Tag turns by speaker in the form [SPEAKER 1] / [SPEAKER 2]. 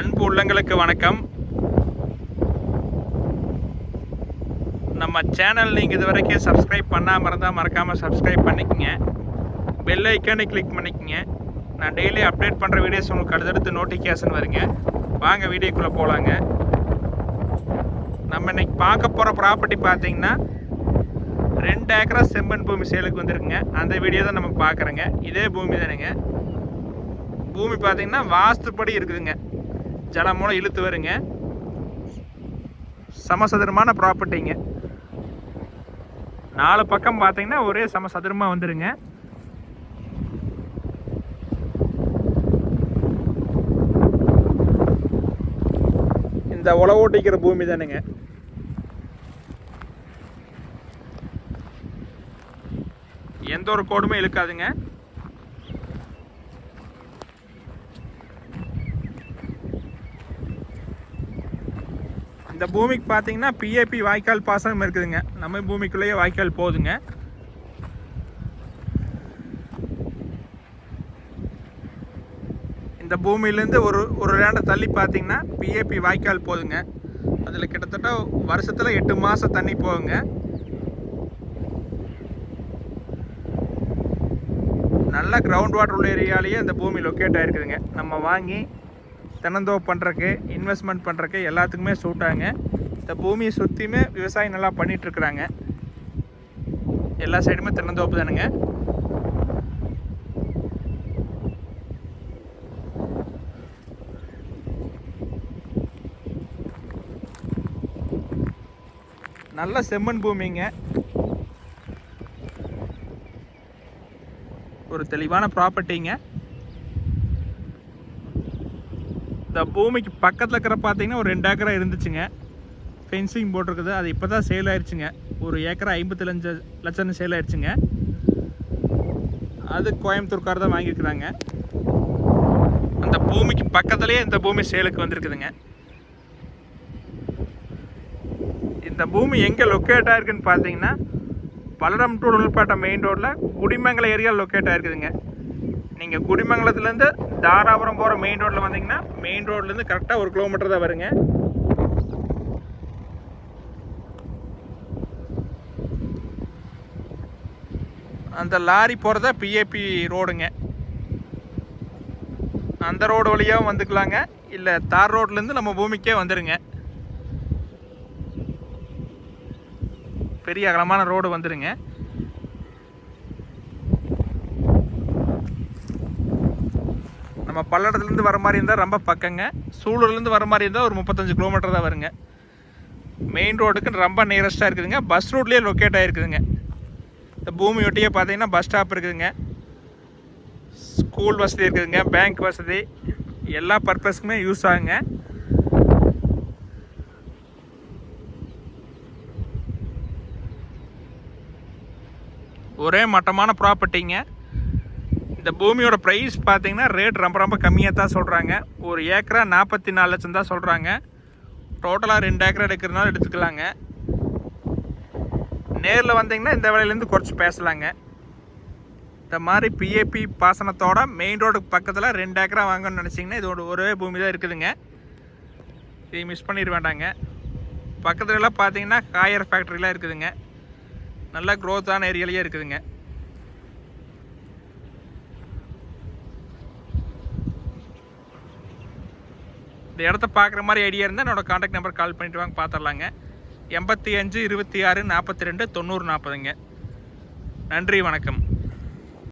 [SPEAKER 1] அன்பு உள்ளங்களுக்கு வணக்கம். நம்ம சேனல் நீங்கள் இது வரைக்கும் சப்ஸ்கிரைப் பண்ணாமல் இருந்தால் மறக்காமல் சப்ஸ்கிரைப் பண்ணிக்கோங்க. பெல் ஐக்கானை கிளிக் பண்ணிக்கோங்க. நான் டெய்லி அப்டேட் பண்ணுற வீடியோஸ் உங்களுக்கு அடுத்தடுத்து நோட்டிஃபிகேஷன் வருங்க. வாங்க வீடியோக்குள்ளே போகலாங்க நம்ம இன்னைக்கு பார்க்க போகிற ப்ராப்பர்ட்டி பார்த்தீங்கன்னா ரெண்டு ஏக்கரா செம்மண் பூமி சேலுக்கு வந்துருக்குங்க. அந்த வீடியோ தான் நம்ம பார்க்குறோங்க. இதே பூமி தானுங்க. பூமி பார்த்தீங்கன்னா வாஸ்துப்படி இருக்குதுங்க. ஜலம் மூலம் இழுத்து வருங்க. சமசதுரமான ப்ராப்பர்ட்டிங்க நாலு பக்கம் பார்த்தீங்கன்னா ஒரே சமசதுரமாக வந்துடுங்க இந்த உழவு ஓட்டிக்கிற பூமி தானுங்க. எந்த ஒரு கோடுமே இழுக்காதுங்க. இந்த பூமிக்கு பார்த்தீங்கன்னா பிஏபி வாய்க்கால் பாசனம் இருக்குதுங்க. நம்ம பூமிக்குள்ளேயே வாய்க்கால் போகுதுங்க இந்த பூமியிலேருந்து ஒரு ஒரு ரேண்டை தள்ளி பார்த்தீங்கன்னா பிஏபி வாய்க்கால் போகுதுங்க அதில் கிட்டத்தட்ட வருஷத்தில் எட்டு மாதம் தண்ணி போகுங்க. நல்ல கிரவுண்ட் வாட்டர் உள்ள ஏரியாலேயே இந்த பூமி லொக்கேட் ஆகிருக்குதுங்க நம்ம வாங்கி தென்னந்தோப்பு பண்ணுறக்கு இன்வெஸ்ட்மெண்ட் பண்ணுறக்கு எல்லாத்துக்குமே சூட்டாங்க. இந்த பூமியை சுற்றியுமே விவசாயம் நல்லா பண்ணிகிட்ருக்குறாங்க எல்லா சைடுமே தென்னந்தோப்பு தானுங்க. நல்ல செம்மண் பூமிங்க. ஒரு தெளிவான ப்ராப்பர்ட்டிங்க இந்த பூமிக்கு பக்கத்தில் இருக்கிற பார்த்தீங்கன்னா ஒரு ரெண்டு ஏக்கரா இருந்துச்சுங்க. ஃபென்சிங் போட்டிருக்குது. அது இப்போ தான் சேல் ஆயிடுச்சுங்க ஒரு ஏக்கரா ஐம்பத்தி லஞ்ச லட்சம்னு சேல் ஆயிடுச்சுங்க அது கோயம்புத்தூர்கார் தான் வாங்கியிருக்கிறாங்க. அந்த பூமிக்கு பக்கத்துலேயே இந்த பூமி சேலுக்கு வந்திருக்குதுங்க. இந்த பூமி எங்கே லொக்கேட் ஆயிருக்குன்னு பார்த்தீங்கன்னா பல்லடம் டு உள்பாட்டம் மெயின் ரோட்டில் குடிமங்கலம் ஏரியா லொக்கேட் ஆயிருக்குதுங்க. நீங்கள் குடிமங்கலத்துலேருந்து தாராபுரம் போகிற மெயின் ரோட்டில் வந்தீங்கன்னா மெயின் ரோட்லேருந்து கரெக்டாக ஒரு கிலோமீட்டர் தான் வருங்க. அந்த லாரி போகிறதா பிஏபி ரோடுங்க. அந்த ரோடு வழியாகவும் வந்துக்கலாங்க. இல்லை தார் ரோட்லேருந்து நம்ம பூமிக்கே வந்துடுங்க பெரிய அகலமான ரோடு வந்துடுங்க நம்ம பல்லடத்துலேருந்து வர மாதிரி இருந்தால் ரொம்ப பக்கங்க. சூலூர்லேருந்து வர மாதிரி இருந்தால் ஒரு முப்பத்தஞ்சு கிலோமீட்டர் தான் வருங்க. மெயின் ரோடுக்கு ரொம்ப நியரஸ்ட்டாக இருக்குதுங்க. பஸ் ரூட்லேயே லொக்கேட் ஆகிருக்குதுங்க இந்த பூமி ஒட்டியே பார்த்தீங்கன்னா பஸ் ஸ்டாப் இருக்குதுங்க. ஸ்கூல் வசதி இருக்குதுங்க. பேங்க் வசதி. எல்லா பர்பஸ்க்குமே யூஸ் ஆகுங்க. ஒரே மட்டமான ப்ராப்பர்ட்டிங்க இந்த பூமியோட ப்ரைஸ் பார்த்தீங்கன்னா ரேட் ரொம்ப ரொம்ப கம்மியாக தான் சொல்கிறாங்க ஒரு ஏக்கரா நாற்பத்தி நாலு லட்சம் தான் சொல்கிறாங்க டோட்டலாக ரெண்டு ஏக்கரா எடுக்கிறனால எடுத்துக்கலாங்க. நேரில் வந்தீங்கன்னா இந்த விலையிலேருந்து குறைச்சி பேசலாங்க. இந்த மாதிரி பிஏபி பாசனத்தோட மெயின் ரோடுக்கு பக்கத்தில் ரெண்டு ஏக்கரா வாங்கணும்னு நினச்சிங்கன்னா இதோட ஒரே பூமி தான் இருக்குதுங்க. இதை மிஸ் பண்ணிட வேண்டாங்க. பக்கத்துலலாம் பார்த்தீங்கன்னா காயர் ஃபேக்ட்ரிலாம் இருக்குதுங்க. நல்லா க்ரோத்தான ஏரியாலேயே இருக்குதுங்க. இந்த இடத்த பார்க்குற மாதிரி ஐடியா இருந்தால் என்னோடய காண்டாக்ட் நம்பர் கால் பண்ணிட்டு வாங்க பார்த்துடலாங்க எண்பத்தி அஞ்சு இருபத்தி ஆறு நாற்பத்தி ரெண்டு தொண்ணூறு நாற்பதுங்க நன்றி வணக்கம்.